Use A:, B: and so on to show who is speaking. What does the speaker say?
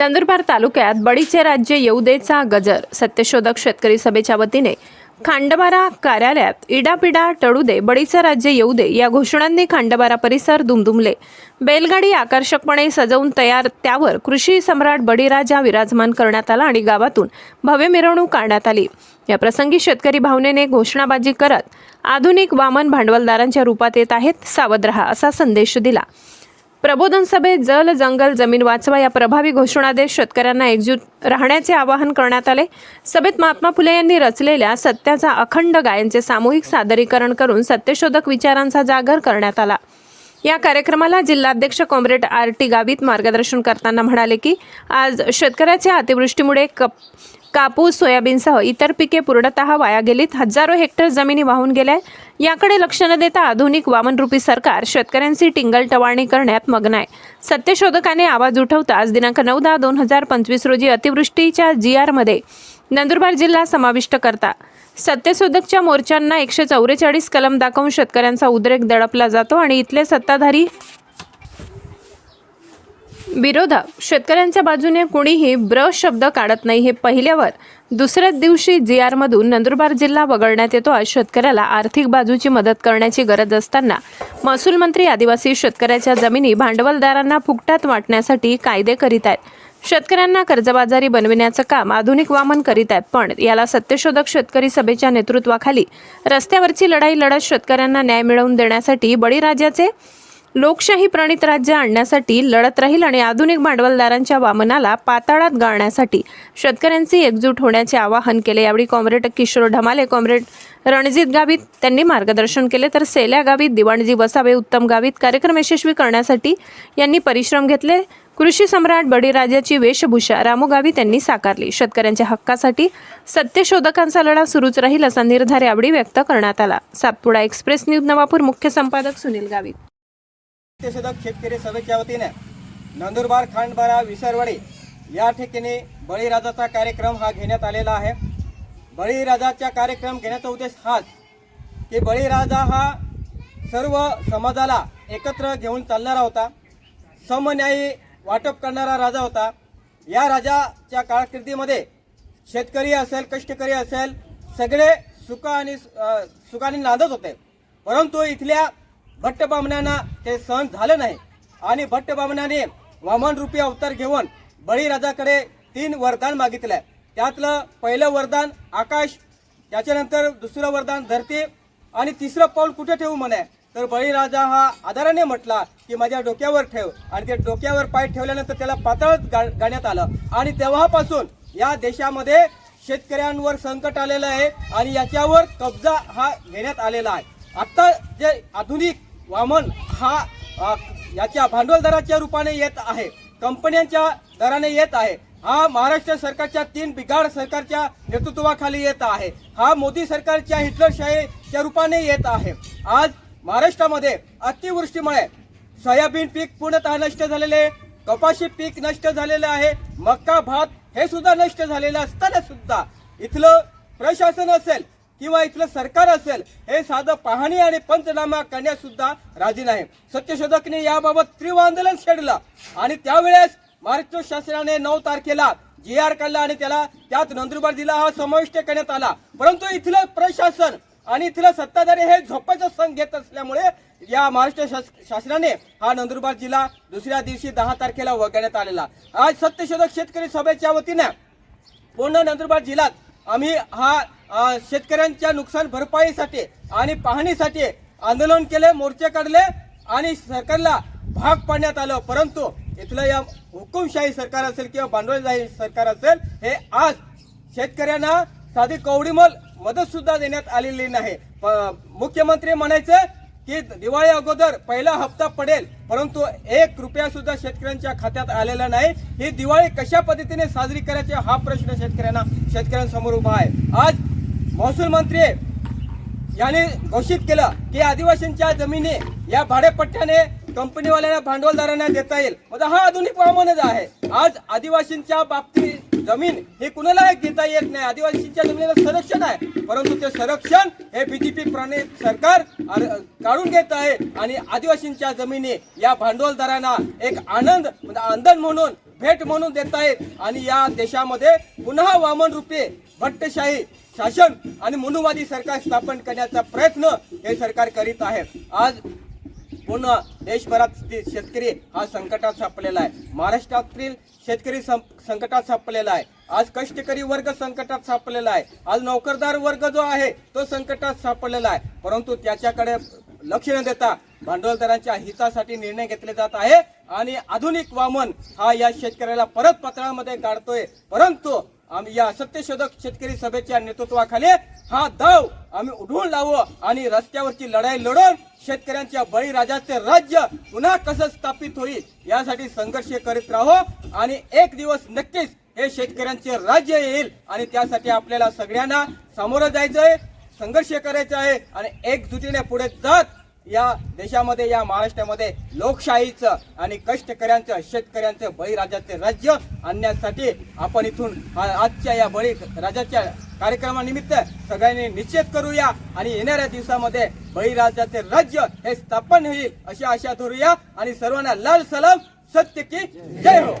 A: नंदुरबार तालुक्यात बडीचे राज्य येऊ देचा गजर. सत्यशोधक शेतकरी सभेच्या वतीने खांडबारा कार्यालयात इडापिडा टळू दे बडीचं राज्य येऊ दे या घोषणांनी खांडबारा परिसर दुमदुमले. बैलगाडी आकर्षकपणे सजवून तयार त्यावर कृषी सम्राट बळीराजा विराजमान करण्यात आला आणि गावातून भव्य मिरवणूक काढण्यात आली. या प्रसंगी शेतकरी भावनेने घोषणाबाजी करत आधुनिक वामन भांडवलदारांच्या रूपात येत आहेत सावध रहा असा संदेश दिला. प्रबोधन सभेत जल जंगल जमीन वाचवा या प्रभावी घोषणा देत शेतकऱ्यांना एकजूट राहण्याचे आवाहन करण्यात आले. सभेत महात्मा फुले यांनी रचलेल्या सत्याचा अखंड गायनचे सामूहिक सादरीकरण करून सत्यशोधक विचारांचा जागर करण्यात आला. या कार्यक्रमाला जिल्हाध्यक्ष कॉम्रेड आर टी गावित मार्गदर्शन करताना म्हणाले की आज शेतकऱ्याच्या अतिवृष्टीमुळे कप कापूस सोयाबीनसह इतर पिके पूर्णतः वाया गेलीत. हजारो हेक्टर जमिनी वाहून गेल्या याकडे लक्ष न देता आधुनिक वामनरूपी सरकार शेतकऱ्यांची टिंगलटवाळणी करण्यात मग्न आहे. सत्यशोधकाने आवाज उठवता आज दिनांक नऊ दहा दोन हजार पंचवीस रोजी अतिवृष्टीच्या जी आरमध्ये नंदुरबार जिल्हा समाविष्ट करता. सत्यशोधकच्या मोर्चांना एकशे चौवेचाळीस कलम दाखवून शेतकऱ्यांचा उद्रेक दडपला जातो आणि इथले सत्ताधारी विरोधक शेतकऱ्यांच्या बाजूने कुणीही ब्र शब्द काढत नाही हे पहिल्यावर. दुसऱ्याच दिवशी जी आरमधून नंदुरबार जिल्हा वगळण्यात येतो आज शेतकऱ्याला आर्थिक बाजूची मदत करण्याची गरज असताना महसूल मंत्री आदिवासी शेतकऱ्याच्या जमिनी भांडवलदारांना फुकटात वाटण्यासाठी कायदे करीत आहेत. शेतकऱ्यांना कर्जबाजारी बनविण्याचं काम आधुनिक वामन करीत आहेत पण याला सत्यशोधक शेतकरी सभेच्या नेतृत्वाखाली रस्त्यावरची लढाई लढत शेतकऱ्यांना न्याय मिळवून देण्यासाठी बळीराजाचे लोकशाही प्रणित राज्य आणण्यासाठी लढत राहील आणि आधुनिक भांडवलदारांच्या वामनाला पाताळात गाळण्यासाठी शेतकऱ्यांची एकजूट होण्याचे आवाहन केले. यावेळी कॉम्रेड किशोर ढमाले कॉम्रेड रणजित गावित त्यांनी मार्गदर्शन केले. तर सेल्या गावित दिवाणजी वसावे उत्तम गावित कार्यक्रम यशस्वी करण्यासाठी यांनी परिश्रम घेतले. कृषी सम्राट बळीराजाची वेशभूषा रामू गावित यांनी साकारली. शेतकऱ्यांच्या हक्कासाठी सत्यशोधकांचा लढा सुरूच राहील असा निर्धार यावेळी व्यक्त करण्यात आला. सातपुडा एक्सप्रेस न्यूज नवापूर मुख्य संपादक सुनील गावित.
B: सदक शेतकरी सभेच्या वतीने नंदुरबार खांडबारा विसरवडी या ठिकाणी बळीराजाचा कार्यक्रम हा घेण्यात आलेला आहे. बळीराजाचा कार्यक्रम घेण्याचा उद्देश हाच की बळीराजा हा सर्व समाजाला एकत्र घेऊन चालणारा होता. समन्यायी वाटप करणारा राजा होता. या राजाच्या कारकिर्दीमध्ये शेतकरी असेल कष्टकरी असेल सगळे सुख आणि सुखाने नांदत होते. परंतु इथल्या भट्ट बामण्यांना ते सहन झालं नाही. आणि भट्ट बामणाने वामन अवतार घेऊन बळीराजाकडे तीन वरदान मागितलंय. त्यातलं पहिलं वरदान आकाश त्याच्यानंतर दुसरं वरदान धरती आणि तिसरं पाऊल कुठे ठेवू म्हणे? तर बळीराजा हा आधाराने म्हटला की माझ्या डोक्यावर ठेव. आणि ते डोक्यावर पाय ठेवल्यानंतर त्याला पातळत गाण्यात आलं. आणि तेव्हापासून या देशामध्ये शेतकऱ्यांवर संकट आलेलं आहे आणि याच्यावर कब्जा हा घेण्यात आलेला आहे. आता जे आधुनिक वामन हा याच्या भांडवलदाराच्या रूपाने येत आहे. कंपन्यांच्या दराने येत आहे. हा महाराष्ट्र सरकारच्या तीन बिघाड सरकारच्या नेतृत्वाखाली येत आहे. हा मोदी सरकारच्या हिटलरशाहीच्या रूपाने येत आहे. आज महाराष्ट्रामध्ये अतिवृष्टीमुळे सोयाबीन पीक पूर्णतः नष्ट झालेले कपाशी पीक नष्ट झालेलं आहे मक्का भात हे सुद्धा नष्ट झालेलं असताना सुद्धा इथलं प्रशासन असेल किंवा इथलं सरकार असेल हे साधं पाहणी आणि पंचनामा करण्यास सुद्धा राजी नाही. सत्यशोधकने याबाबत तीव्र आंदोलन छेडलं. आणि त्यावेळेस महाराष्ट्र शासनाने नऊ तारखेला जी आर काढला आणि त्याला त्यात नंदुरबार जिल्हा हा समाविष्ट करण्यात आला. परंतु इथलं प्रशासन आणि इथलं सत्ताधारी हे झोपाचा संघ घेत असल्यामुळे या महाराष्ट्र शास- शासनाने हा नंदुरबार जिल्हा दुसऱ्या दिवशी दहा तारखेला वगळण्यात आलेला. आज सत्यशोधक शेतकरी सभेच्या वतीने पूर्ण नंदुरबार जिल्ह्यात आम्ही हा शेतकऱ्यांच्या नुकसान भरपाईसाठी आणि पाहणीसाठी आंदोलन केले मोर्चे काढले आणि सरकारला भाग पाडण्यात आलं. परंतु इथलं या हुकुमशाही सरकार असेल किंवा भांडवलशाही सरकार असेल हे आज शेतकऱ्यांना साधी कवडीमोल मदत सुद्धा देण्यात आलेली नाही. प- मुख्यमंत्री म्हणायचे की दिवाळी अगोदर पहिला हप्ता पडेल परंतु एक रुपया सुद्धा शेतकऱ्यांच्या खात्यात आलेला नाही. ही दिवाळी कशा पद्धतीने साजरी करायची हा प्रश्न शेतकऱ्यांना शेतकऱ्यांसमोर उभा आहे. आज महसूल मंत्री याने घोषित केलं की आदिवासींच्या जमिनी या भाडेपट्ट्याने कंपनीवाल्यांना भांडवलदारांना देता येईल. म्हणजे हा आधुनिक वामनच आहे. आज आदिवासींच्या बाबतीत जमीन हे कुणाला घेता येत नाही. आदिवासींच्या जमिनीला संरक्षण आहे. परंतु ते संरक्षण हे बीजेपी प्रणित सरकार काढून घेत आहे आणि आदिवासींच्या जमिनी या भांडवलदारांना एक आनंद म्हणजे आंदन म्हणून भेट म्हणून देत आहेत. आणि या देशामध्ये पुन्हा वामन रूपे भट्टशाही शासन आणि मनुवादी सरकार स्थापन करण्याचा प्रयत्न हे सरकार करीत आहे. आज पुन्हा देशभरात शेतकरी हा संकटात सापलेला आहे. महाराष्ट्रातील शेतकरी सं- संकटात सापलेला आहे. आज कष्टकरी वर्ग संकटात सापडलेला आहे. आज नोकरदार वर्ग जो आहे तो संकटात सापडलेला आहे. परंतु त्याच्याकडे लक्ष न देता भांडवलदारांच्या हितासाठी निर्णय घेतले जात आहे आणि आधुनिक वामन हा या शेतकऱ्याला परत पत्रामध्ये काढतोय. परंतु आम्ही या सत्यशोधक शेतकरी सभेच्या नेतृत्वाखाली हा दाव आम्ही उडवून लावू आणि रस्त्यावरची लढाई लढून शेतकऱ्यांच्या बळीराजाचे राज्य पुन्हा कसं स्थापित होईल यासाठी संघर्ष करीत राहू आणि एक दिवस नक्कीच हे शेतकऱ्यांचे राज्य येईल आणि त्यासाठी आपल्याला सगळ्यांना सामोरं जायचंय संघर्ष करायचा आहे आणि एकजुटीने पुढे जात या देशामध्ये या महाराष्ट्रामध्ये लोकशाहीचं आणि कष्टकऱ्यांचं शेतकऱ्यांचं बळीराजाचे राज्य आणण्यासाठी आपण इथून आजच्या या बळी राजाच्या कार्यक्रमानिमित्त सगळ्यांनी निश्चित करूया आणि येणाऱ्या दिवसामध्ये बळीराजाचे राज्य हे स्थापन होईल अशी आशा धरूया. आणि सर्वांना लाल सलाम सत्य की जय हो.